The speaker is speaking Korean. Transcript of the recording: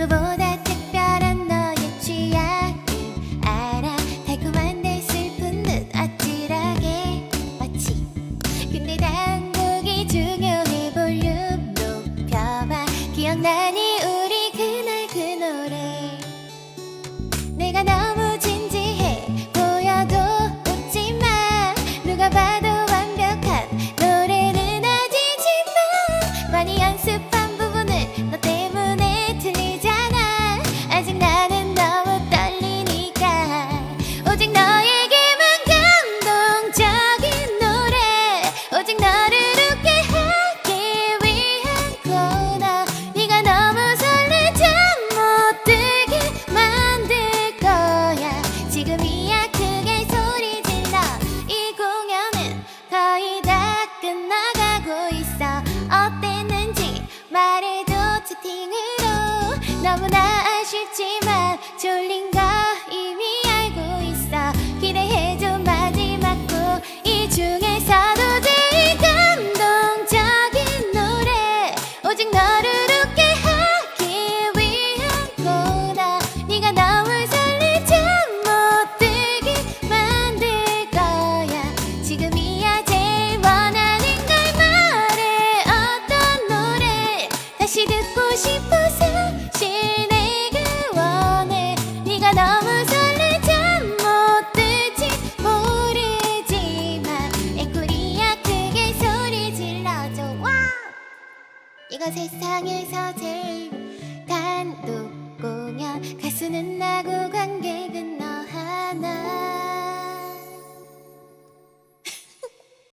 누구보다 특별한 너의 취향을 알아. 달콤한데 슬픈 듯 아찔하게 마치 근데 다 채팅으로 너무나 아쉽지만 졸린가 이거 세상에서 제일 단독 공연. 가수는 나고 관객은 너 하나.